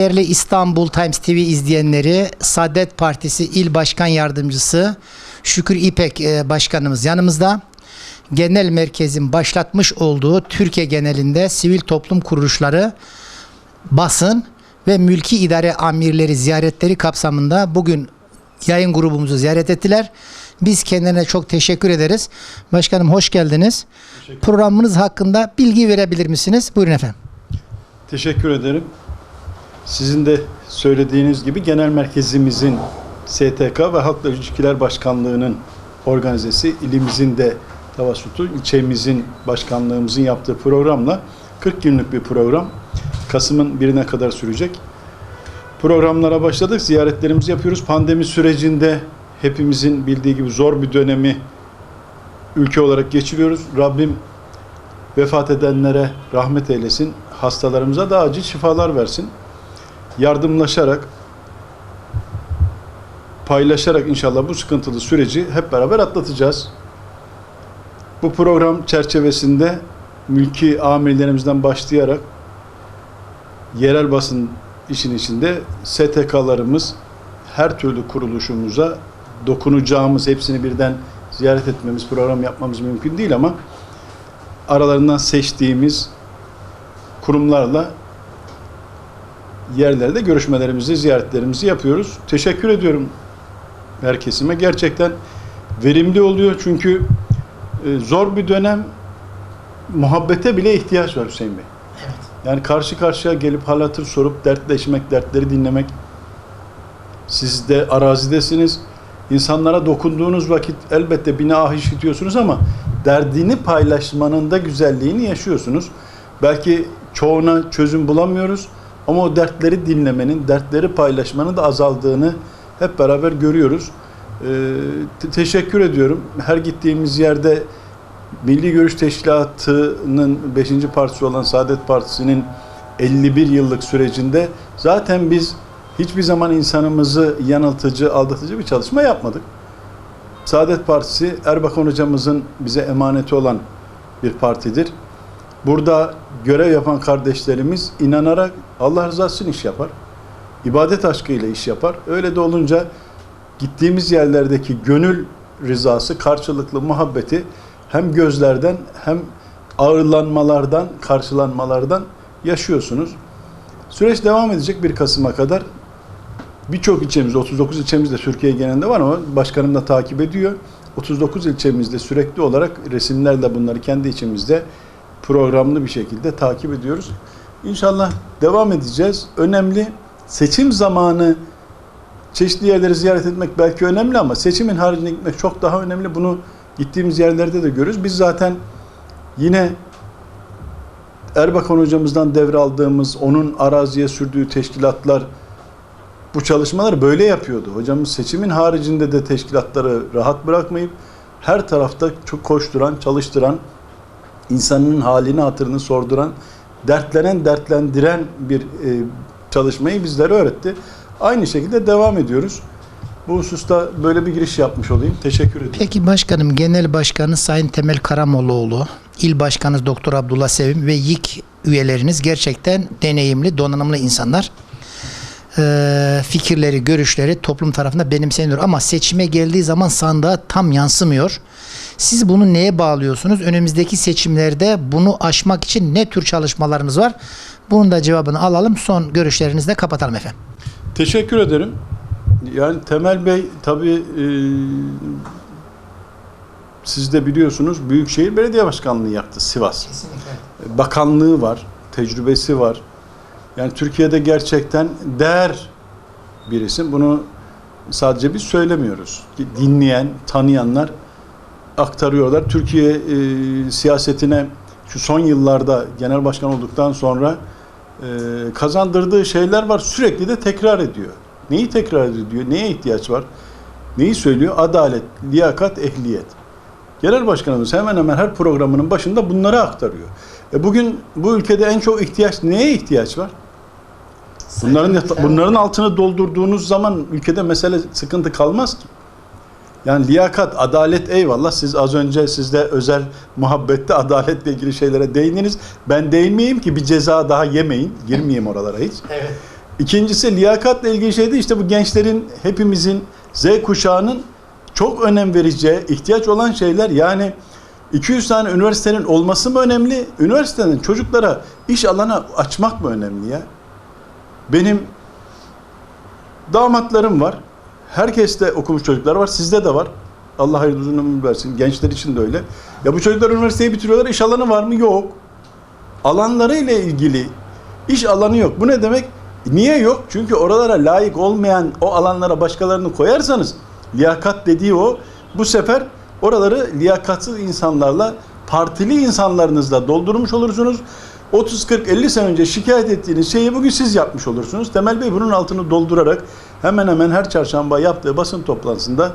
Değerli İstanbul Times TV izleyenleri, Saadet Partisi İl Başkan Yardımcısı Şükür İpek e, Başkanımız yanımızda. Genel merkezin başlatmış olduğu Türkiye genelinde sivil toplum kuruluşları, basın ve mülki idare amirleri ziyaretleri kapsamında bugün yayın grubumuzu ziyaret ettiler. Biz kendilerine çok teşekkür ederiz. Başkanım hoş geldiniz. Programınız hakkında bilgi verebilir misiniz? Buyurun efendim. Teşekkür ederim. Sizin de söylediğiniz gibi genel merkezimizin STK ve Halkla İlişkiler Başkanlığı'nın organizesi, ilimizin de tavasutu, ilçemizin başkanlığımızın yaptığı programla 40 günlük bir program. Kasım'ın birine kadar sürecek. Programlara başladık, ziyaretlerimizi yapıyoruz. Pandemi sürecinde hepimizin bildiği gibi zor bir dönemi ülke olarak geçiriyoruz. Rabbim vefat edenlere rahmet eylesin. Hastalarımıza da acil şifalar versin. Yardımlaşarak, paylaşarak inşallah bu sıkıntılı süreci hep beraber atlatacağız. Bu program çerçevesinde mülki amirlerimizden başlayarak yerel basın işin içinde STK'larımız her türlü kuruluşumuza dokunacağımız, hepsini birden ziyaret etmemiz, program yapmamız mümkün değil ama aralarından seçtiğimiz kurumlarla yerlerde görüşmelerimizi, ziyaretlerimizi yapıyoruz. Teşekkür ediyorum herkesime. Gerçekten verimli oluyor çünkü e, zor bir dönem muhabbete bile ihtiyaç var Hüseyin Bey. Yani karşı karşıya gelip hal hatır sorup dertleşmek, dertleri dinlemek. Siz de arazidesiniz. İnsanlara dokunduğunuz vakit elbette bina ah işitiyorsunuz ama derdini paylaşmanın da güzelliğini yaşıyorsunuz. Belki çoğuna çözüm bulamıyoruz ama o dertleri dinlemenin, dertleri paylaşmanın da azaldığını hep beraber görüyoruz. Ee, te- teşekkür ediyorum. Her gittiğimiz yerde Milli Görüş Teşkilatı'nın 5. partisi olan Saadet Partisi'nin 51 yıllık sürecinde zaten biz hiçbir zaman insanımızı yanıltıcı, aldatıcı bir çalışma yapmadık. Saadet Partisi Erbakan hocamızın bize emaneti olan bir partidir. Burada görev yapan kardeşlerimiz inanarak Allah rızası için iş yapar. İbadet aşkıyla iş yapar. Öyle de olunca gittiğimiz yerlerdeki gönül rızası, karşılıklı muhabbeti hem gözlerden hem ağırlanmalardan, karşılanmalardan yaşıyorsunuz. Süreç devam edecek 1 Kasım'a kadar. Birçok ilçemiz, 39 ilçemiz de Türkiye genelinde var ama başkanım da takip ediyor. 39 ilçemizde sürekli olarak resimlerle bunları kendi içimizde programlı bir şekilde takip ediyoruz. İnşallah devam edeceğiz. Önemli seçim zamanı çeşitli yerleri ziyaret etmek belki önemli ama seçimin haricinde gitmek çok daha önemli. Bunu gittiğimiz yerlerde de görüyoruz. Biz zaten yine Erbakan hocamızdan devraldığımız, onun araziye sürdüğü teşkilatlar bu çalışmaları böyle yapıyordu. Hocamız seçimin haricinde de teşkilatları rahat bırakmayıp her tarafta çok koşturan, çalıştıran, insanın halini hatırını sorduran, dertlenen, dertlendiren bir e, çalışmayı bizlere öğretti. Aynı şekilde devam ediyoruz. Bu hususta böyle bir giriş yapmış olayım. Teşekkür ederim. Peki başkanım, genel başkanı Sayın Temel Karamollaoğlu, il başkanı Doktor Abdullah Sevim ve YİK üyeleriniz gerçekten deneyimli, donanımlı insanlar. Ee, fikirleri, görüşleri toplum tarafından benimseniyor ama seçime geldiği zaman sandığa tam yansımıyor. Siz bunu neye bağlıyorsunuz? Önümüzdeki seçimlerde bunu aşmak için ne tür çalışmalarınız var? Bunun da cevabını alalım. Son görüşlerinizi de kapatalım efendim. Teşekkür ederim. Yani Temel Bey tabii e, siz de biliyorsunuz Büyükşehir Belediye Başkanlığı yaptı Sivas. Bakanlığı var, tecrübesi var. Yani Türkiye'de gerçekten değer bir isim. Bunu sadece biz söylemiyoruz. Dinleyen, tanıyanlar aktarıyorlar. Türkiye e, siyasetine şu son yıllarda genel başkan olduktan sonra e, kazandırdığı şeyler var. Sürekli de tekrar ediyor. Neyi tekrar ediyor? Neye ihtiyaç var? Neyi söylüyor? Adalet, liyakat, ehliyet. Genel başkanımız hemen hemen her programının başında bunları aktarıyor. E bugün bu ülkede en çok ihtiyaç neye ihtiyaç var? Bunların bunların altını doldurduğunuz zaman ülkede mesele sıkıntı kalmaz ki. Yani liyakat, adalet eyvallah. Siz az önce sizde özel muhabbette adaletle ilgili şeylere değindiniz. Ben değinmeyeyim ki bir ceza daha yemeyin. Girmeyeyim oralara hiç. Evet. İkincisi liyakatla ilgili şey de işte bu gençlerin hepimizin Z kuşağının çok önem vereceği, ihtiyaç olan şeyler yani 200 tane üniversitenin olması mı önemli? Üniversitenin çocuklara iş alanı açmak mı önemli ya? Benim damatlarım var. Herkeste okumuş çocuklar var. Sizde de var. Allah hayırlı uzun ömür versin. Gençler için de öyle. Ya bu çocuklar üniversiteyi bitiriyorlar. İş alanı var mı? Yok. Alanları ile ilgili iş alanı yok. Bu ne demek? Niye yok? Çünkü oralara layık olmayan o alanlara başkalarını koyarsanız liyakat dediği o. Bu sefer oraları liyakatsız insanlarla partili insanlarınızla doldurmuş olursunuz. 30 40 50 sene önce şikayet ettiğiniz şeyi bugün siz yapmış olursunuz. Temel Bey bunun altını doldurarak hemen hemen her çarşamba yaptığı basın toplantısında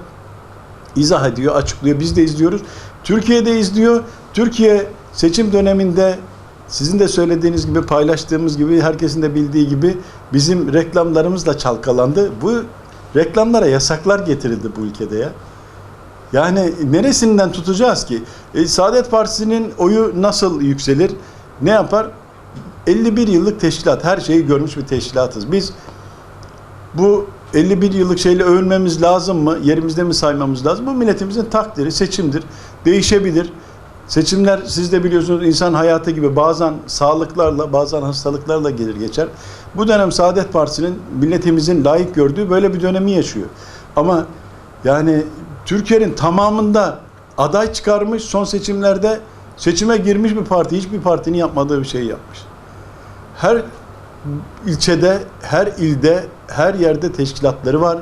izah ediyor, açıklıyor. Biz de izliyoruz. Türkiye de izliyor. Türkiye seçim döneminde sizin de söylediğiniz gibi, paylaştığımız gibi, herkesin de bildiği gibi bizim reklamlarımızla çalkalandı. Bu reklamlara yasaklar getirildi bu ülkede ya. Yani neresinden tutacağız ki? E, Saadet Partisi'nin oyu nasıl yükselir? Ne yapar? 51 yıllık teşkilat, her şeyi görmüş bir teşkilatız. Biz bu 51 yıllık şeyle övünmemiz lazım mı? Yerimizde mi saymamız lazım? Bu milletimizin takdiri, seçimdir. Değişebilir. Seçimler siz de biliyorsunuz insan hayatı gibi bazen sağlıklarla, bazen hastalıklarla gelir geçer. Bu dönem Saadet Partisi'nin milletimizin layık gördüğü böyle bir dönemi yaşıyor. Ama yani Türkiye'nin tamamında aday çıkarmış son seçimlerde seçime girmiş bir parti hiçbir partinin yapmadığı bir şey yapmış. Her ilçede, her ilde, her yerde teşkilatları var.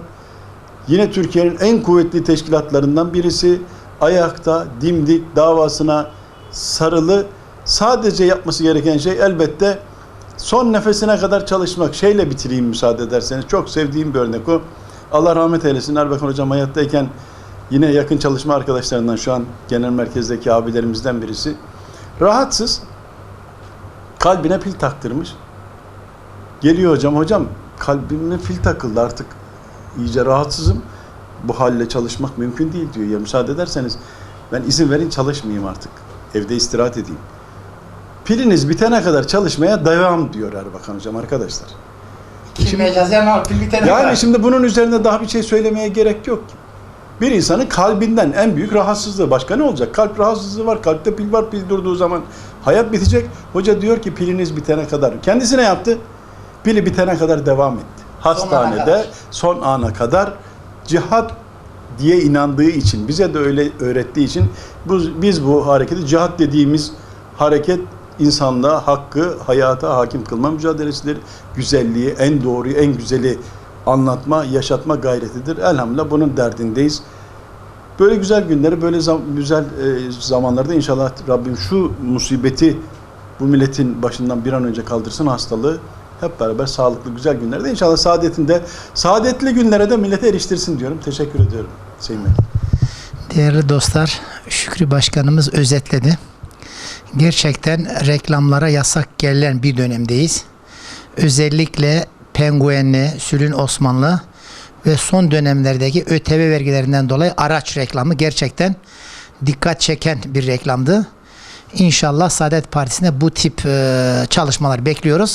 Yine Türkiye'nin en kuvvetli teşkilatlarından birisi ayakta, dimdik, davasına sarılı. Sadece yapması gereken şey elbette son nefesine kadar çalışmak. Şeyle bitireyim müsaade ederseniz. Çok sevdiğim bir örnek o. Allah rahmet eylesin. Erbakan Hocam hayattayken yine yakın çalışma arkadaşlarından şu an genel merkezdeki abilerimizden birisi. Rahatsız. Kalbine pil taktırmış. Geliyor hocam, hocam kalbime fil takıldı artık iyice rahatsızım. Bu halle çalışmak mümkün değil diyor. Ya müsaade ederseniz ben izin verin çalışmayayım artık. Evde istirahat edeyim. Piliniz bitene kadar çalışmaya devam diyor Erbakan hocam arkadaşlar. Kim pil bitene Yani şimdi bunun üzerine daha bir şey söylemeye gerek yok ki. Bir insanın kalbinden en büyük rahatsızlığı başka ne olacak? Kalp rahatsızlığı var, kalpte pil var, pil durduğu zaman hayat bitecek. Hoca diyor ki piliniz bitene kadar. Kendisine yaptı. Pili bitene kadar devam etti. Hastanede kadar. son ana kadar cihat diye inandığı için, bize de öyle öğrettiği için bu, biz bu hareketi cihat dediğimiz hareket insanlığa hakkı, hayata hakim kılma mücadelesidir. Güzelliği, en doğruyu, en güzeli anlatma, yaşatma gayretidir. Elhamdülillah bunun derdindeyiz. Böyle güzel günleri, böyle zam- güzel e, zamanlarda inşallah Rabbim şu musibeti bu milletin başından bir an önce kaldırsın hastalığı. Hep beraber sağlıklı güzel günlerde inşallah saadetinde, saadetli günlere de millete eriştirsin diyorum. Teşekkür ediyorum Sayın Bey. Değerli dostlar, Şükrü Başkanımız özetledi. Gerçekten reklamlara yasak gelen bir dönemdeyiz. Özellikle Penguenli, Sülün Osmanlı ve son dönemlerdeki ÖTV vergilerinden dolayı araç reklamı gerçekten dikkat çeken bir reklamdı. İnşallah Saadet Partisi'ne bu tip çalışmalar bekliyoruz.